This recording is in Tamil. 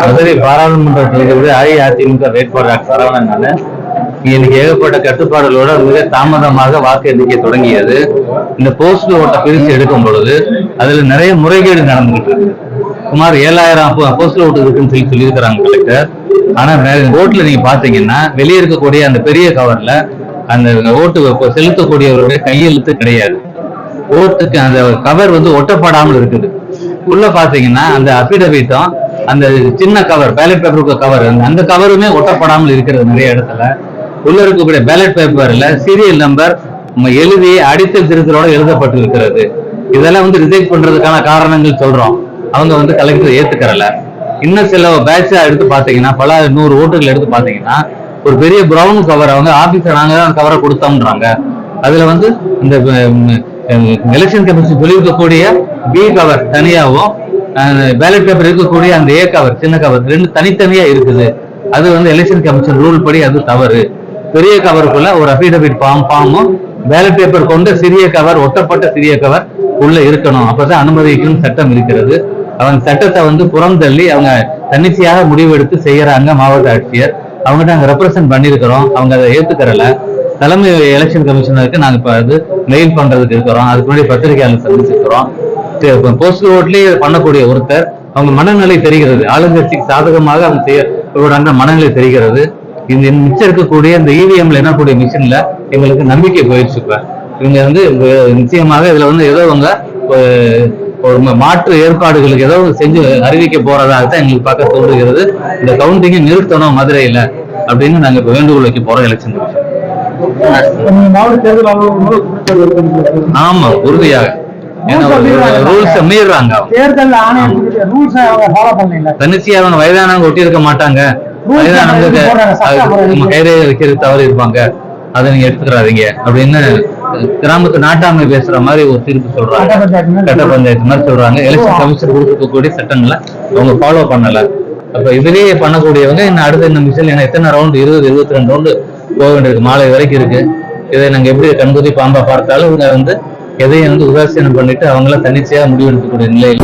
மதுரை பாராளுமன்ற தேர்தலில் அஇஅதிமுக வேட்பாளர் சரவணனால இன்னைக்கு ஏகப்பட்ட கட்டுப்பாடுகளோட மிக தாமதமாக வாக்கு எண்ணிக்கை தொடங்கியது. இந்த போஸ்ட் ஓட்டை பிரித்து எடுக்கும் பொழுது அதுல நிறைய முறைகேடு நடந்துகிட்டு இருக்கு. சுமார் ஏழாயிரம் போஸ்ட் ஓட்டு இருக்குன்னு சொல்லி சொல்லியிருக்கிறாங்க கலெக்டர். ஆனா வே- ஓட்டுல நீங்க பாத்தீங்கன்னா வெளியே இருக்கக்கூடிய அந்த பெரிய கவர்ல அந்த ஓட்டு செலுத்தக்கூடியவருடைய கையெழுத்து கிடையாது. ஓட்டுக்கு அந்த கவர் வந்து ஒட்டப்படாமல் இருக்குது. உள்ள பாத்தீங்கன்னா அந்த அபிடவிட்டும் அந்த சின்ன கவர் பேலட் பேப்பருக்கு கவர் அந்த கவருமே ஒட்டப்படாமல் இருக்கிறது நிறைய இடத்துல. உள்ள இருக்கக்கூடிய பேலட் பேப்பர்ல சீரியல் நம்பர் எழுதி அடித்தல் திருத்தலோட எழுதப்பட்டு இருக்கிறது இதெல்லாம் வந்து ரிஜெக்ட் பண்றதுக்கான காரணங்கள் சொல்றோம். அவங்க வந்து கலெக்டர் ஏத்துக்கறல. இன்னும் சில பேட்ச் எடுத்து பாத்தீங்கன்னா பல நூறு ஓட்டுகள் எடுத்து பாத்தீங்கன்னா ஒரு பெரிய ப்ரௌன் கவர் அவங்க ஆபீஸ்ல நாங்க தான் கவரை கொடுத்தோம்ன்றாங்க. அதுல வந்து இந்த எலெக்ஷன் கமிஷன் சொல்லியிருக்கக்கூடிய பி கவர் தனியாகவும் பேலட் பேப்பர் இருக்கக்கூடிய அந்த ஏ கவர் சின்ன கவர் ரெண்டு தனித்தனியா இருக்குது. அது வந்து எலெக்ஷன் கமிஷன் ரூல் படி அது தவறு. பெரிய கவருக்குள்ள ஒரு அபிடபிட் ஃபார்ம் ஃபார்மும் பேலட் பேப்பர் கொண்ட சிறிய கவர் ஒட்டப்பட்ட சிறிய கவர் உள்ள இருக்கணும். அப்பதான் அனுமதிக்கும் சட்டம் இருக்கிறது. அவங்க சட்டத்தை வந்து புறந்தள்ளி அவங்க தன்னிச்சையாக முடிவெடுத்து செய்யறாங்க மாவட்ட ஆட்சியர். அவங்ககிட்ட நாங்கள் ரெப்ரசென்ட் பண்ணியிருக்கிறோம். அவங்க அதை ஏற்றுக்கறல தலைமை எலெக்ஷன் கமிஷனருக்கு நாங்கள் இப்போ அது மெயில் பண்ணுறதுக்கு இருக்கிறோம். அதுக்கு முன்னாடி பத்திரிகையாளர் சந்திச்சிருக்கிறோம் போஸ்டல் ஓட்லேயே பண்ணக்கூடிய ஒருத்தர் அவங்க மனநிலை தெரிகிறது. ஆளுங்கட்சிக்கு சாதகமாக அவங்க செய்ய மனநிலை தெரிகிறது. இந்த மிச்சம் இருக்கக்கூடிய இந்த இவிஎம்ல என்னக்கூடிய மிஷின்ல எங்களுக்கு நம்பிக்கை போயிடுச்சு இப்ப. இவங்க வந்து நிச்சயமாக இதுல வந்து ஏதோ அவங்க ஒரு மாற்று ஏற்பாடுகளுக்கு ஏதோ செஞ்சு அறிவிக்க போறதாக தான் எங்களுக்கு பார்க்க தோன்றுகிறது. இந்த கவுண்டிங்கை நிறுத்தணும் மதுரையில. அப்படின்னு நாங்க இப்ப வேண்டுகோள் வைக்க போறோம் எலெக்ஷன். ஆமா உறுதியாக. ரூல்ஸ் மீறுறாங்க. அவங்க தேர்தல் ஆணையம் ரூல்ஸ் அவங்க ஃபாலோ பண்ணல தன்னிச்சையா அவங்க வயதானவங்க ஒட்டி இருக்க மாட்டாங்க. வயதானவங்க கைரே வைக்கிறது தவறு இருப்பாங்க. அதை நீங்க எடுத்துக்கிறாதீங்க அப்படின்னு கிராமத்து நாட்டாமை பேசுற மாதிரி ஒரு தீர்ப்பு சொல்றாங்க. கட்ட பஞ்சாயத்து மாதிரி சொல்றாங்க. எலெக்ஷன் கமிஷன் சட்டங்களை அவங்க ஃபாலோ பண்ணல. அப்போ இதுலேயே பண்ணக்கூடியவங்க இன்னும் அடுத்த இந்த மிஷின் ஏன்னா எத்தனை ரவுண்டு இருபது இருபத்தி ரெண்டு ரவுண்டு போக வேண்டியிருக்கு. மாலை வரைக்கும் இருக்கு. இதை நாங்க எப்படி கண்குதி பாம்பா பார்த்தாலும் இவங்க வந்து எதையும் வந்து உதாசீனம் பண்ணிட்டு அவங்கள தன்னிச்சையா முடிவெடுக்கக்கூடிய நிலையில்